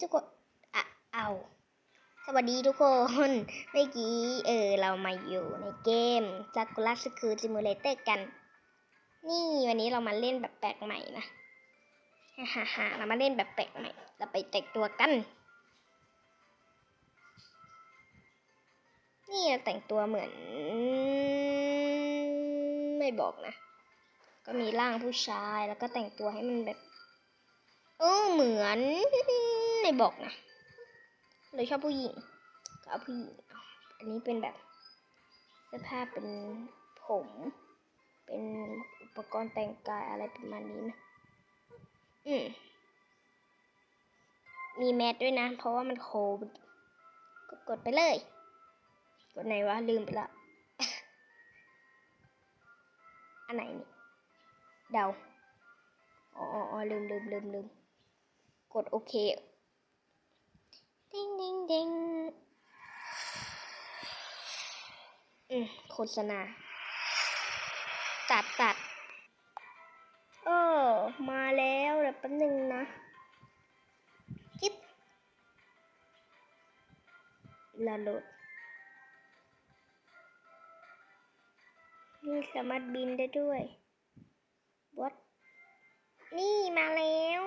ทุกคนอะเอา สวัสดีทุกคน เมื่อกี้ เออ เรามาอยู่ในเกมจากกุลัสคูซิมูเลเตอร์กัน นี่วันนี้เรามาเล่นแบบแปลกใหม่นะฮ่าฮ่าฮ่าเรามาเล่นแบบแปลกใหม่ เราไปแต่งตัวกัน นี่เราแต่งตัวเหมือน ไม่บอกนะ ก็มีร่างผู้ชายแล้วก็แต่งตัวให้มันแบบ เออเหมือน ไม่บอกนะเลยชอบผู้หญิงก็เอาผู้หญิงอันนี้เป็นแบบเสื้อผ้าเป็นผม เป็นอุปกรณ์แต่งกายอะไรประมาณนี้นะอืมมีแมสด้วยนะ เพราะว่ามันโควิดก็กดไปเลย กดไหนวะ ลืมไปละ อันไหนนี่ เดา อ๋ออ๋ออ๋อลืมลืมลืมลืม กดโอเค ดิงดิงดิงอืมโฆษณา ตัดตัดเออ มาแล้วเดี๋ยวแป๊บนึงนะจิ๊บละโหลดนี่สามารถบินได้ด้วย what นี่มาแล้ว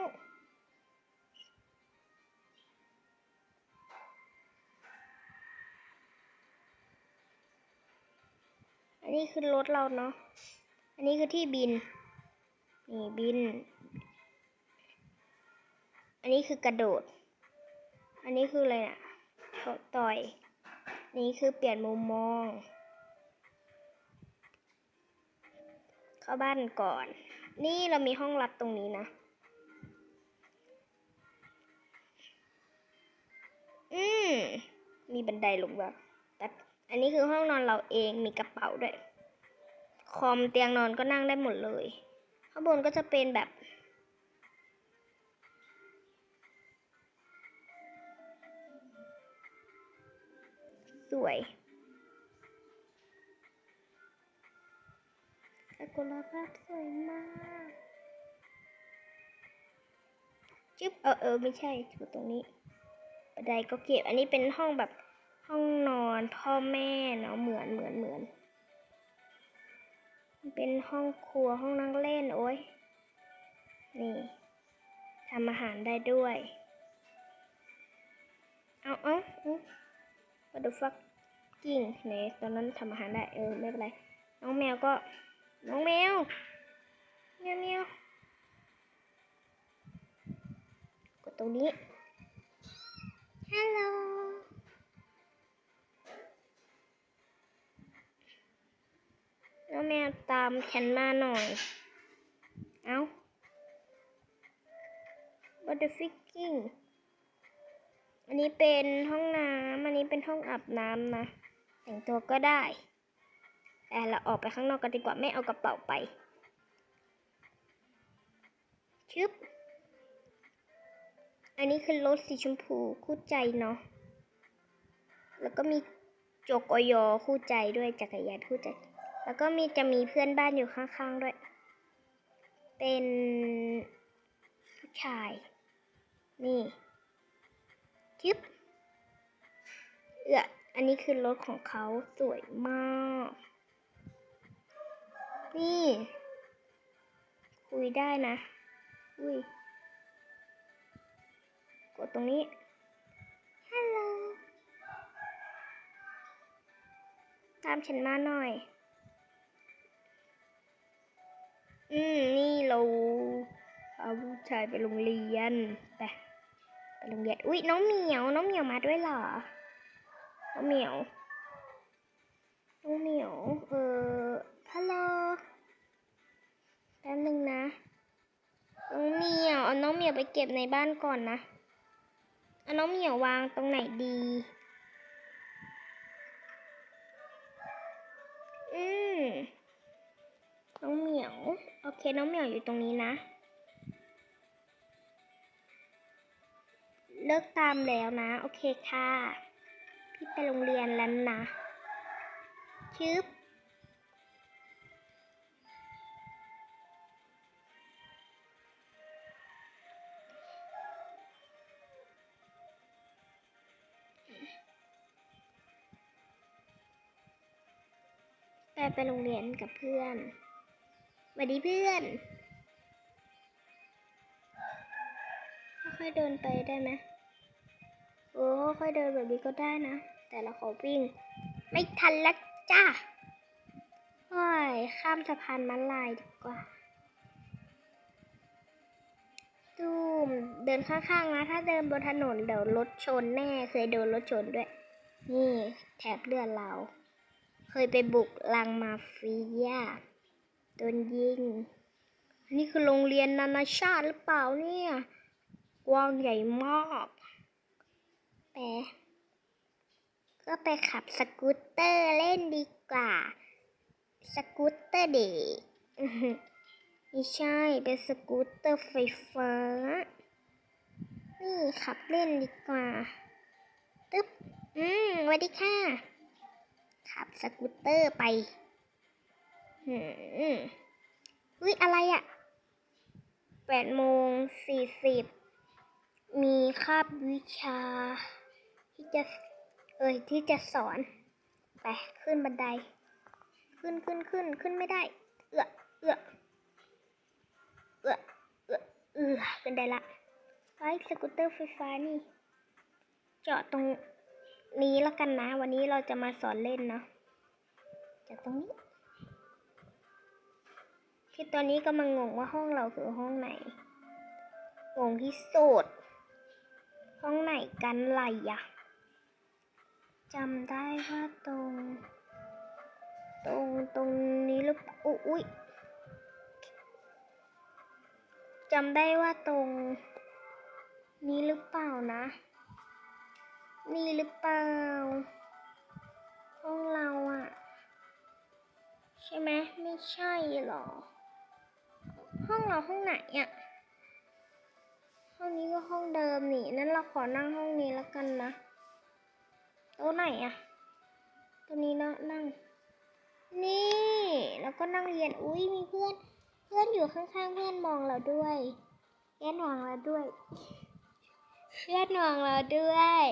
อันนี้คือรถเราเนาะ อันนี้คือที่บิน นี่บิน อันนี้คือกระโดด อันนี้คืออะไรน่ะต่อย นี่คือเปลี่ยนมุมมอง เข้าบ้านก่อน นี่เรามีห้องลับตรงนี้นะอืม มีบันไดลงแบบแต่ อันนี้คือห้องนอนเราเองมีกระเป๋าด้วย คอมเตียงนอนก็นั่งได้หมดเลย ข้างบนก็จะเป็นแบบสวยซากุระภาพสวยมากจึ๊บเออเออไม่ใช่อยู่ตรงนี้บันไดก็เก็บ อันนี้เป็นห้องแบบ ห้องนอนพ่อแม่เนาะเหมือนเหมือนเหมือน เป็นห้องครัวห้องนั่งเล่นโอ้ยนี่ทำอาหารได้ด้วย เอาเอาเอา what the fuck กิ่งไหนตอนนั้นทำอาหารได้เออไม่เป็นไร น้องแมวก็ น้องแมวแมวแมวกดตรงนี้ ฮัลโหล น้องแมวตามฉันมาหน่อย เอา what the fucking อันนี้เป็นห้องน้ำอันนี้เป็นห้องอาบน้ำนะ แต่งตัวก็ได้ แต่เราออกไปข้างนอกกันดีกว่าไม่เอากระเป๋าไป ชึบ อันนี้คือรถสีชมพูคู่ใจเนาะ แล้วก็มีจกอยอคู่ใจด้วยจักรยานคู่ใจ แล้วก็มีจะมีเพื่อนบ้านอยู่ข้างๆด้วย เป็นผู้ชาย นี่ชึบเอืออันนี้คือรถของเขาสวยมาก นี่ คุยได้นะ อุ้ย กดตรงนี้ ฮัลโหล ตามฉันมาหน่อย อืม นี่เราเอาผู้ชายไปโรงเรียน ไป ไปโรงเรียน อุ๊ย น้องเหมียว น้องเหมียวมาด้วยเหรอ น้องเหมียว น้องเหมียว เออฮัลโหลแป๊บนึงนะ น้องเหมียว เอาน้องเหมียวไปเก็บในบ้านก่อนนะ เอาน้องเหมียววางตรงไหนดี อืม น้องเหมียว โอเค น้องเหมียวอยู่ตรงนี้นะ เลิกตามแล้วนะ โอเคค่ะ พี่ไปโรงเรียนแล้วนะชึบไปไปโรงเรียนกับเพื่อน สวัสดีเพื่อน ค่อยๆเดินไปได้ไหมโอ้ค่อยๆเดินแบบนี้ก็ได้นะ แต่เราขอวิ่ง ไม่ทันแล้วจ้าโอ้ย ข้ามสะพานมาลายดีกว่าตูมเดินข้างๆนะ ถ้าเดินบนถนนเดี๋ยวรถชนแน่ เคยโดนรถชนด้วย นี่แถบเลือดเรา เคยไปบุกลังมาเฟีย โดนยิง นี่คือโรงเรียนนานาชาติหรือเปล่าเนี่ย กว้างใหญ่มากแปก็ไปขับสกูตเตอร์เล่นดีกว่า สกูตเตอร์เด็กไม่ใช่ เป็นสกูตเตอร์ไฟฟ้า นี่ขับเล่นดีกว่าตึ๊บ อืมสวัสดีค่ะ ขับสกูตเตอร์ไป หืมอุ้ย อะไรอะแปดโมงสี่สิบมีคาบวิชา ที่จะ เอ้ยที่จะสอน ไป ขึ้นบันได ขึ้นขึ้นขึ้นขึ้นไม่ได้ เอือเอือเอือเอือเอือขึ้นได้ละไว้สกูตเตอร์ไฟฟ้านี่ จอดตรงนี้แล้วกันนะ วันนี้เราจะมาสอนเล่นเนาะจากตรงนี้ คือตอนนี้กำลังงงว่าห้องเราคือห้องไหน งงที่สุดห้องไหนกันไรอะจำได้ว่าตรง ตรงตรงนี้หรือเปล่าอุ๊ยอุ๊ยจำได้ว่าตรง นี้หรือเปล่านะ นี่หรือเปล่า ห้องเราอะใช่ไหมไม่ใช่หรอ ห้องเราห้องไหนอะห้องนี้ก็ห้องเดิมนี่นั้นเราขอนั่งห้องนี้แล้วกันนะโต๊ะไหนอะตัวนี้นะนั่ง นี่ แล้วก็นั่งเรียนอุ้ยมีเพื่อน เพื่อนอยู่ข้างๆเพื่อนมองเราด้วยเพื่อนมองเราด้วย เพื่อนมองเราด้วย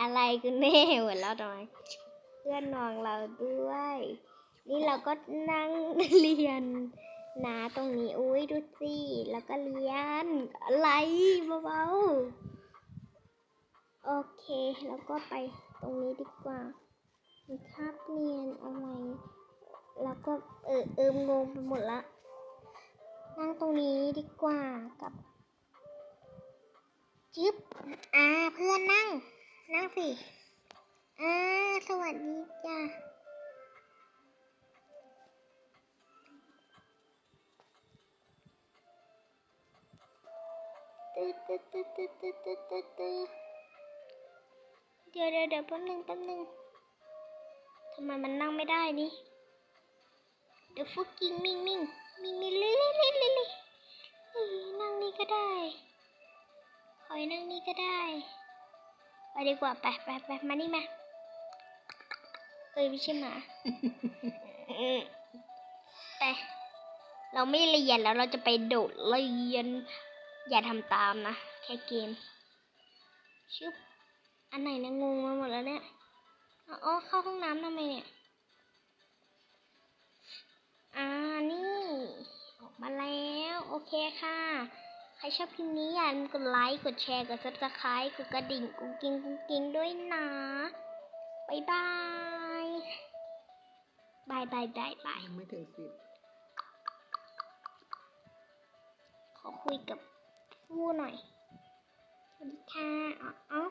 อะไรกันแน่เหัวเราทำไมเพื่อนมองเราด้วย นี่เราก็นั่งเรียน นะตรงนี้อุ้ยดูสิแล้วก็เรียนอะไรเบาๆ โอเค แล้วก็ไปตรงนี้ดีกว่ามีคาบเรียนอะไร แล้วก็เออเอิมงงไปหมดละ นั่งตรงนี้ดีกว่ากับจึ๊บอ่าเพื่อนนั่ง นั่งสิ ตึ๊ดตึ๊ดตึ๊ดตึ๊ดตึ๊ดเดี๋ยวเดี๋ยวเดี๋ยวแป๊บนึงแป๊บนึงทำไมมันนั่งไม่ได้นี่เดี๋ยวฟุกกิ้งมิงมิงมิงมิงลิลิลิลิลิเฮ้ยนั่งนี่ก็ได้ขอให้นั่งนี่ก็ได้ ไปดีกว่าไปไปไปมานี่มาเอ้ยไม่ใช่หมาไปเราไม่เรียนแล้วเราจะไปโดดเรียน อย่าทำตามนะ แค่เกมชึบอันไหนเนี่ยงงมาหมดแล้วเนี่ยอ๋ออ๋อเข้าห้องน้ำทำไมเนี่ย อ่านี่ ออกมาแล้ว โอเคค่ะ ใครชอบคลิปนี้อย่าลืมกดไลค์กดแชร์กดซับสไครต์กดกระดิ่งกุ้งกิ้งกุ้งกิ้งด้วยนะบายบายบายบายบายบายยังไม่ถึงสิบขอคุยกับ ผู้หน่อย สวัสดีค่ะอ๋ออ๋อ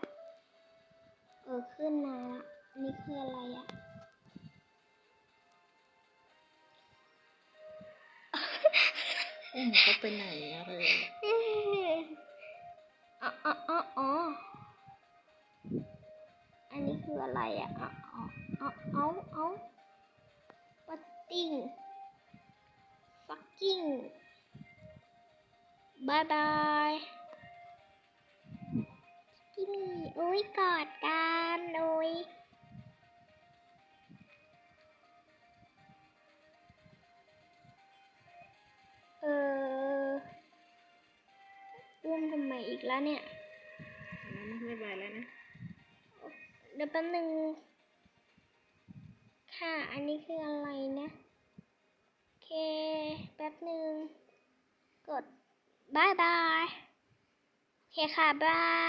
เออขึ้นมาละอันนี้คืออะไรอะอุ้มเขาไปไหนอะไรเอ๊ะอ๋ออ๋ออ๋ออ๋ออันนี้คืออะไรอะอ๋ออ๋ออ๋อเอาเอาปัตติ้ง fucking บายบายที่นี่อุ้ยกอดกันอุ้ยเอออุ้มทำไมอีกแล้วเนี่ยไม่บายแล้วนะ เดี๋ยวแป๊บนึงคค่ะ อันนี้คืออะไรนะ โอเค แป๊บหนึ่งกด บายบาย โอเคค่ะบาย